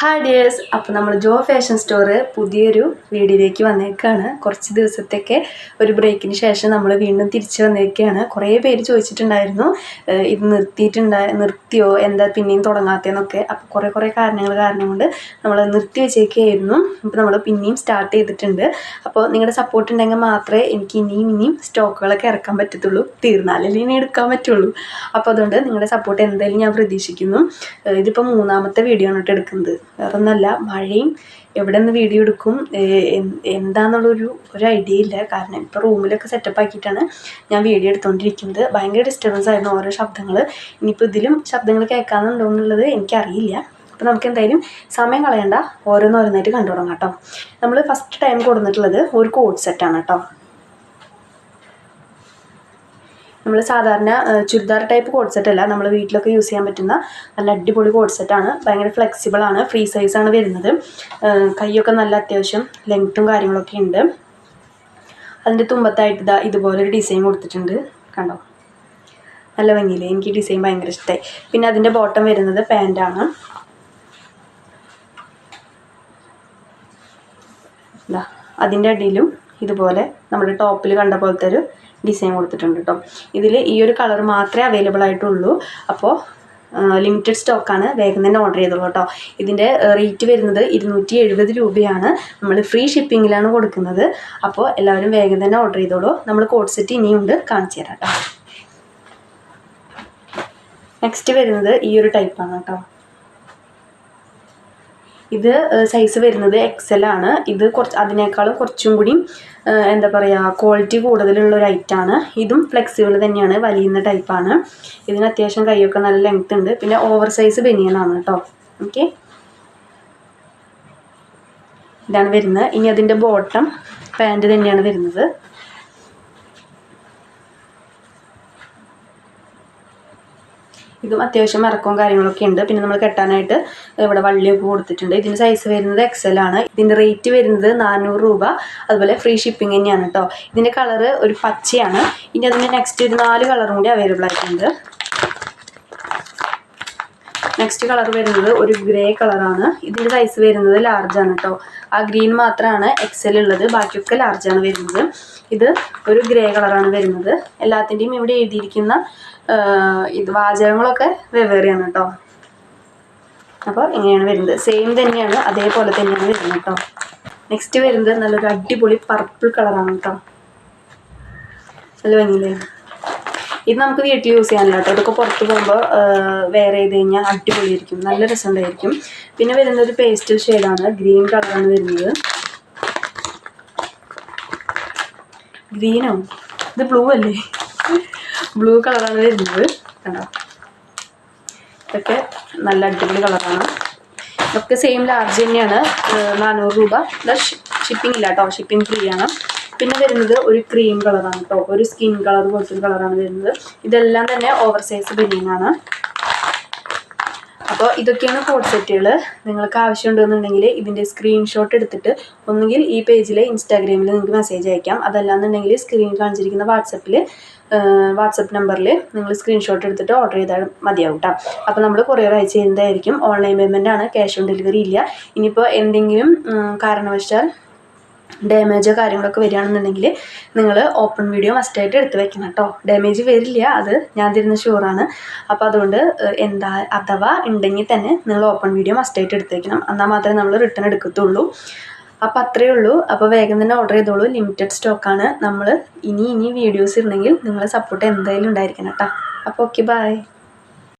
Hi dears അപ്പോൾ നമ്മൾ ജോ fashion store പുതിയൊരു വീഡിയോയിലേക്ക് വന്നേക്കാണ്. കുറച്ച് ദിവസത്തേക്ക് ഒരു ബ്രേക്കിന് ശേഷം നമ്മൾ വീണ്ടും തിരിച്ചു വന്നേക്കാണ്. കുറേ പേര് ചോദിച്ചിട്ടുണ്ടായിരുന്നു ഇത് നിർത്തിയിട്ടുണ്ടായി നിർത്തിയോ? എന്താ പിന്നെയും തുടങ്ങാത്തതെന്നൊക്കെ. അപ്പോൾ കുറേ കുറേ കാരണങ്ങൾ കാരണം കൊണ്ട് നമ്മൾ നിർത്തി വെച്ചേക്കായിരുന്നു. ഇപ്പോൾ നമ്മൾ പിന്നെയും സ്റ്റാർട്ട് ചെയ്തിട്ടുണ്ട്. അപ്പോൾ നിങ്ങളുടെ സപ്പോർട്ട് ഉണ്ടെങ്കിൽ മാത്രമേ എനിക്ക് ഇനിയും ഇനിയും സ്റ്റോക്കുകളൊക്കെ ഇറക്കാൻ പറ്റത്തുള്ളൂ. തീർന്നാലല്ലേ ഇനി എടുക്കാൻ പറ്റുള്ളൂ. അപ്പോൾ അതുകൊണ്ട് നിങ്ങളുടെ സപ്പോർട്ട് എന്തായാലും ഞാൻ പ്രതീക്ഷിക്കുന്നു. ഇതിപ്പോൾ മൂന്നാമത്തെ വീഡിയോ ആണ് കേട്ടോ എടുക്കുന്നത്. വേറെ ഒന്നല്ല മഴയും എവിടെ നിന്ന് വീഡിയോ എടുക്കും എന്താന്നുള്ളൊരു ഒരു ഐഡിയ ഇല്ല. കാരണം ഇപ്പോൾ റൂമിലൊക്കെ സെറ്റപ്പ് ആക്കിയിട്ടാണ് ഞാൻ വീഡിയോ എടുത്തുകൊണ്ടിരിക്കുന്നത് ഭയങ്കര ഡിസ്റ്റർബൻസ് ആയിരുന്നു ഓരോ ശബ്ദങ്ങൾ ഇനിയിപ്പോൾ ഇതിലും ശബ്ദങ്ങൾ കേൾക്കാനുണ്ടോ എന്നുള്ളത് എനിക്കറിയില്ല. അപ്പോൾ നമുക്ക് എന്തായാലും സമയം കളയണ്ട. ഓരോന്നോരോന്നായിട്ട് കണ്ടു തുടങ്ങാം കേട്ടോ. നമ്മൾ ഫസ്റ്റ് ടൈം കൊടുത്തിട്ടുള്ളത് ഒരു കോഡ് സെറ്റാണ് കേട്ടോ. നമ്മൾ സാധാരണ ചുരിദാർ ടൈപ്പ് കോഡ് സെറ്റ് അല്ല നമ്മൾ വീട്ടിലൊക്കെ യൂസ് ചെയ്യാൻ പറ്റുന്ന നല്ല അടിപൊളി കോഡ് സെറ്റാണ് ഭയങ്കര ഫ്ലെക്സിബിളാണ് ഫ്രീ സൈസാണ് വരുന്നത്. കൈയൊക്കെ നല്ല അത്യാവശ്യം ലെങ്ത്തും കാര്യങ്ങളൊക്കെ ഉണ്ട്. അതിന്റെ തുമ്പത്തായിട്ട് ഇതാ ഇതുപോലൊരു ഡിസൈൻ കൊടുത്തിട്ടുണ്ട്. കണ്ടോ? നല്ല ഭംഗിയില്ലേ? എനിക്ക് ഡിസൈൻ ഭയങ്കര ഇഷ്ടമായി പിന്നെ അതിന്റെ ബോട്ടം വരുന്നത് പാന്റാണ് അതിന്റെ അടിയിലും ഇതുപോലെ നമ്മുടെ ടോപ്പിൽ കണ്ട പോലത്തെ ഒരു ഡിസൈൻ കൊടുത്തിട്ടുണ്ട് കേട്ടോ ഇതിൽ ഈ ഒരു കളർ മാത്രമേ അവൈലബിൾ ആയിട്ടുള്ളൂ. അപ്പോൾ ലിമിറ്റഡ് സ്റ്റോക്കാണ് വേഗം തന്നെ ഓർഡർ ചെയ്തോളൂ കേട്ടോ ഇതിന്റെ റേറ്റ് വരുന്നത് ഇരുന്നൂറ്റി എഴുപത് രൂപയാണ്. നമ്മൾ ഫ്രീ ഷിപ്പിങ്ങിലാണ് കൊടുക്കുന്നത്. അപ്പോൾ എല്ലാവരും വേഗം തന്നെ ഓർഡർ ചെയ്തോളൂ. നമ്മൾ കോഡ് സെറ്റ് ഇനിയുണ്ട് കാണിച്ചു തരാം കേട്ടോ നെക്സ്റ്റ് വരുന്നത് ഈ ഒരു ടൈപ്പാണ് കേട്ടോ ഇത് സൈസ് വരുന്നത് എക്സൽ ആണ്. ഇത് കുറച്ച് അതിനേക്കാളും കുറച്ചും കൂടി എന്താ പറയുക ക്വാളിറ്റി കൂടുതലുള്ള ഒരു ഐറ്റാണ് ഇതും ഫ്ലെക്സിബിൾ തന്നെയാണ് വലിയുന്ന ടൈപ്പാണ് ഇതിന് അത്യാവശ്യം കൈയൊക്കെ നല്ല ലെങ്ത് ഉണ്ട്. പിന്നെ ഓവർ സൈസ് ബനിയനാണ് കേട്ടോ ഓക്കെ ഇതാണ് വരുന്നത്. ഇനി അതിന്റെ ബോട്ടം പാന്റ് തന്നെയാണ് വരുന്നത്. ഇതും അത്യാവശ്യം ഇറക്കവും കാര്യങ്ങളൊക്കെ ഉണ്ട്. പിന്നെ നമ്മൾ കെട്ടാനായിട്ട് ഇവിടെ വള്ളിയൊക്കെ കൊടുത്തിട്ടുണ്ട്. ഇതിന്റെ സൈസ് വരുന്നത് എക്സൽ ആണ്. ഇതിന്റെ റേറ്റ് വരുന്നത് നാനൂറ് രൂപ. അതുപോലെ ഫ്രീ ഷിപ്പിംഗ് തന്നെയാണ് കേട്ടോ ഇതിന്റെ കളറ് ഒരു പച്ചയാണ്. ഇനി അതിന്റെ നെക്സ്റ്റ് ഒരു നാല് കളറും കൂടി അവൈലബിൾ ആയിട്ടുണ്ട്. നെക്സ്റ്റ് കളർ വരുന്നത് ഒരു ഗ്രേ കളറാണ് ഇതിന്റെ സൈസ് വരുന്നത് ലാർജാണ് കേട്ടോ ആ ഗ്രീൻ മാത്രമാണ് എക്സൽ ഉള്ളത് ബാക്കിയൊക്കെ ലാർജാണ് വരുന്നത്. ഇത് ഒരു ഗ്രേ കളറാണ് വരുന്നത്. എല്ലാത്തിന്റെയും ഇവിടെ എഴുതിയിരിക്കുന്ന ഇത് വാചകങ്ങളൊക്കെ വെവ്വേറെയാണ് കേട്ടോ അപ്പോൾ ഇങ്ങനെയാണ് വരുന്നത്. സെയിം തന്നെയാണ് അതേപോലെ തന്നെയാണ് വരുന്നത് കേട്ടോ നെക്സ്റ്റ് വരുന്നത് നല്ലൊരു അടിപൊളി പർപ്പിൾ കളറാണ് കേട്ടോ നല്ല ഭംഗിയില്ലേ? ഇത് നമുക്ക് വീട്ടിൽ യൂസ് ചെയ്യാനല്ല കേട്ടോ. ഇതൊക്കെ പുറത്ത് പോകുമ്പോൾ വേറെ ചെയ്ത് കഴിഞ്ഞാൽ അടിപൊളിയായിരിക്കും. നല്ല രസമുണ്ടായിരിക്കും. പിന്നെ വരുന്നത് പേസ്റ്റൽ ഷെയ്ഡാണ് ഗ്രീൻ കളറാണ് വരുന്നത്. ഗ്രീനോ ഇത് ബ്ലൂ അല്ലേ? ബ്ലൂ കളറാണ് വരുന്നത്. കണ്ടോ? ഇതൊക്കെ നല്ല അടിപൊളി കളറാണ് ഇതൊക്കെ സെയിം ലാർജ് തന്നെയാണ്. നാനൂറ് രൂപ. ഷിപ്പിംഗ് ഇല്ല കേട്ടോ. ഷിപ്പിംഗ് ഫ്രീ ആണ്. പിന്നെ വരുന്നത് ഒരു ക്രീം കളറാണ് കേട്ടോ ഒരു സ്കിൻ കളർ പോലത്തെ കളറാണ് വരുന്നത്. ഇതെല്ലാം തന്നെ ഓവർ സൈസ് ബനിയനാണ് അപ്പോൾ ഇതൊക്കെയാണ് കോഡ് സെറ്റുകൾ നിങ്ങൾക്ക് ആവശ്യമുണ്ടെന്നുണ്ടെങ്കിൽ ഇതിന്റെ സ്ക്രീൻഷോട്ട് എടുത്തിട്ട് ഒന്നുകിൽ ഈ പേജിൽ ഇൻസ്റ്റാഗ്രാമിൽ നിങ്ങൾക്ക് മെസ്സേജ് അയക്കാം. അതല്ലാന്നുണ്ടെങ്കിൽ സ്ക്രീൻ കാണിച്ചിരിക്കുന്ന വാട്സപ്പിൽ വാട്സപ്പ് നമ്പറിൽ നിങ്ങൾ സ്ക്രീൻഷോട്ട് എടുത്തിട്ട് ഓർഡർ ചെയ്താൽ മതിയാവും കേട്ടോ അപ്പോൾ നമ്മൾ കൊറിയർ അയച്ച് ചെയ്യുന്നതായിരിക്കും. ഓൺലൈൻ പേയ്മെന്റ് ആണ്. ക്യാഷ് ഓൺ ഡെലിവറി ഇല്ല. ഇനിയിപ്പോൾ എന്തെങ്കിലും കാരണവശാൽ ഡാമേജോ കാര്യങ്ങളൊക്കെ വരികയാണെന്നുണ്ടെങ്കിൽ നിങ്ങൾ ഓപ്പൺ വീഡിയോ മസ്റ്റായിട്ട് എടുത്ത് വെക്കണം കേട്ടോ ഡാമേജ് വരില്ല അത് ഞാൻ തരുന്ന ഷുവറാണ് അപ്പോൾ അതുകൊണ്ട് എന്താ അഥവാ ഉണ്ടെങ്കിൽ തന്നെ നിങ്ങൾ ഓപ്പൺ വീഡിയോ മസ്റ്റായിട്ട് എടുത്ത് വെക്കണം. എന്നാൽ മാത്രമേ നമ്മൾ റിട്ടേൺ എടുക്കത്തുള്ളൂ. അപ്പോൾ അത്രയേ ഉള്ളൂ. അപ്പോൾ വേഗം തന്നെ ഓർഡർ ചെയ്തോളൂ. ലിമിറ്റഡ് സ്റ്റോക്കാണ് നമ്മൾ ഇനി ഇനി വീഡിയോസ് ഇടണമെങ്കിൽ നിങ്ങളെ സപ്പോർട്ട് എന്തായാലും ഉണ്ടായിരിക്കണം കേട്ടോ അപ്പോൾ ഓക്കെ ബൈ